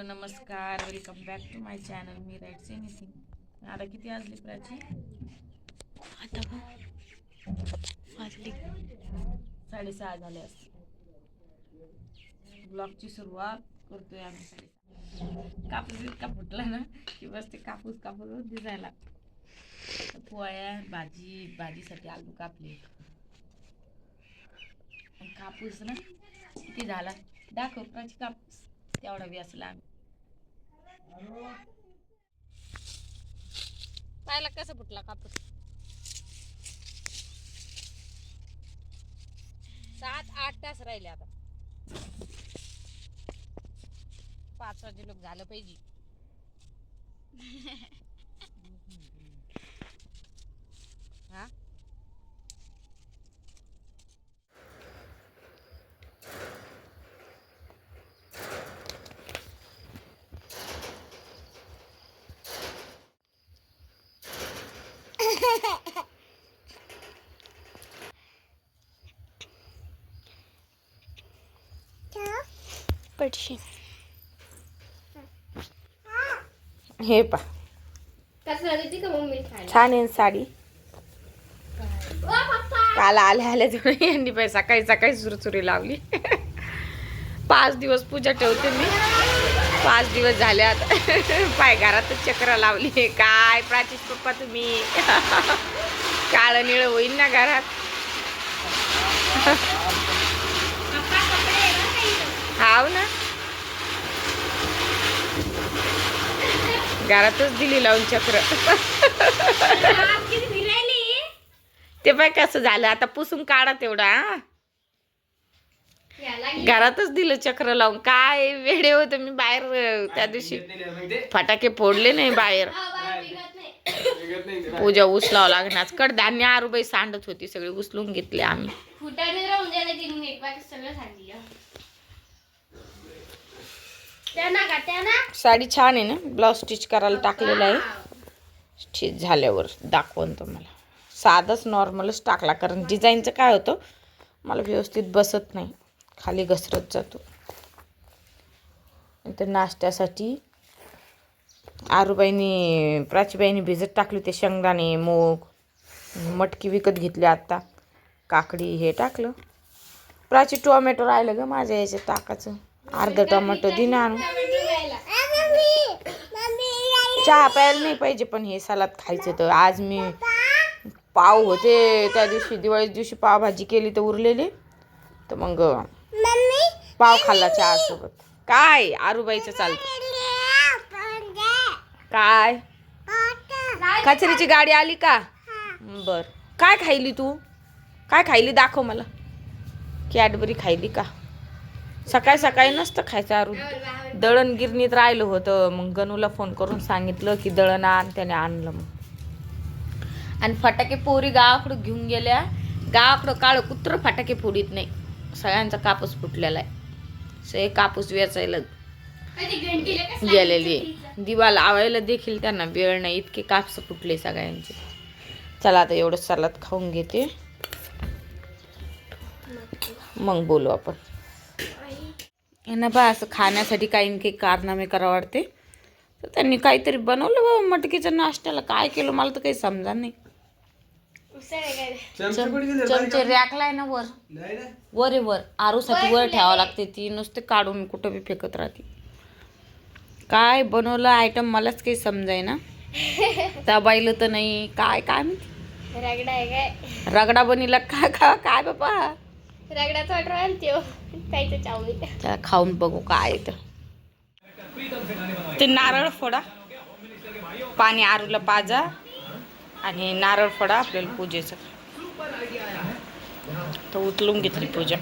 Hello नमस्कार. Welcome back to my channel मी राईट्स anything आता किती वाजली प्राची? आता वाजली. साडेसहा झाले असते ब्लॉगची सुरुवात करतोय आम्ही. साडेसहा कापूस इतका फुटला ना की बस ते कापूस कापूस दिसायला पोळ्या भाजी भाजीसाठी आलू कापले. आणि कापूस ना किती झाला? दाखव प्राची कापूस. तेवढा व्यासला आम्ही. पायला कसा फुटला कापूस? सात आठ तास राहिले आता. पाच वाजे लोक झालं पाहिजे. पडशी हे पा. छान आहे साडी. काल आल्या आल्या तेव्हा यांनी पाय सकाळी सकाळी सुरसुरी लावली. पाच दिवस पूजा ठेवते मी. पाच दिवस झाले आता पाय घरातच चक्र लावली काय प्राचीस पप्पा तुम्ही? काळ निळ होईल ना घरात? हाव ना. घरातच दिली लावून चक्र. ते पाय कसं झालं? आता पुसून काढा तेवढा? घरातच दिलं चक्र लावून. काय वेडे होते मी बाहेर त्या दिवशी. फटाके फोडले नाही बाहेर. पूजा उचलावं लागणार कडधान्य आरुबाई सांडत होती सगळी उचलून घेतले आम्ही. त्यांना साडी छान आहे ना? ब्लाऊज स्टिच करायला टाकलेलं आहे. स्टिच झाल्यावर दाखवून तुम्हाला. साधंच नॉर्मलच टाकला कारण डिझाईनचं काय होतं? मला व्यवस्थित बसत नाही. खाली घसरत जातो. नंतर नाश्त्यासाठी आरूबाईनी प्राचीबाईनी भिजत टाकली होते शेंगदाणे मूग मटकी विकत घेतली आत्ता काकडी हे टाकलं. प्राची टोमॅटो राहिलं ग माझ्या याच्यात टाकायचं. अर्ध टोमॅटो दिन आणून. चहा प्यायला नाही पाहिजे पण हे सलाद खायचं तर. आज मी पाव होते त्या दिवशी. दिवाळीच्या दिवशी पावभाजी केली तर उरलेली. तर मग पाव खाल्ला चहा सोबत काय? आरूबाईचं चालतं काय? कचऱ्याची गाडी आली का? बर. काय खायली तू? काय खायली? दाखव मला. कॅडबरी खायली का? सकाळी सकाळी नसतं खायचं आरू दळण गिरणीत राहिलं होतं. मग गणूला फोन करून सांगितलं की दळण आण त्याने आणलं मग. आणि फटाके पोरी गावाकडं घेऊन गेल्या. गावाकडं काळं कुत्र फटाके फोडीत नाही. सगळ्यांचा कापूस फुटलेला आहे. सगळे कापूस वेचायला गेलेली आहे. दिवा लावायला देखील त्यांना वेळ नाही. इतके कापस फुटले सगळ्यांचे. चला आता एवढं सलाद खाऊन घेते. मग बोलू आपण. यांना बा असं खाण्यासाठी काही न काही कारनामे करा वाटते. तर त्यांनी काहीतरी बनवलं बाबा मटकीच्या नाश्त्याला. काय केलं? मला तर काही समजा नाही. चमचे रॅकलाय ना वर. वर आहे वर. आरूसाठी वर ठेवावं लागते ती. नुसते काढून कुठं बी फेकत राहते. काय बनवलं आयटम मलाच काही समजाय ना दबायलं तर नाही. काय काय माहिती? रगडा आहे काय? रगडा बनिला काय काय काय बाबा? रगडाचा ऑर्डर आला त्यो काहीच चावली त्याला खाऊन बघू काय तर ते नारळ फोडा. पाणी आरूला पाजा. आणि नारळ फळा आपल्याला पूजेचं. तर उचलून घेतली पूजा.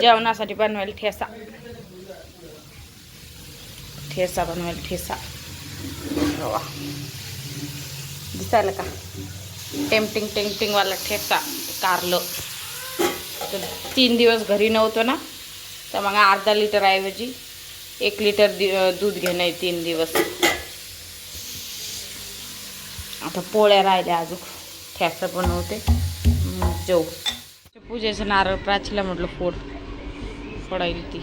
जेवणासाठी बनवायला ठेसा. ठेसा बनवायला ठेसा. दिसायला का? टेम्पटिंग टेम्पटिंगवाला ठेसा. कारलं. तर तीन दिवस घरी नव्हतो ना तर मग अर्धा लिटर ऐवजी एक लिटर दि दूध घेणं आहे तीन दिवस. आता पोळ्या राहिल्या अजून. ठ्यासा बनवते. मग पूजेचं नारळ प्राचीला म्हटलं फोड. फोडायला ती.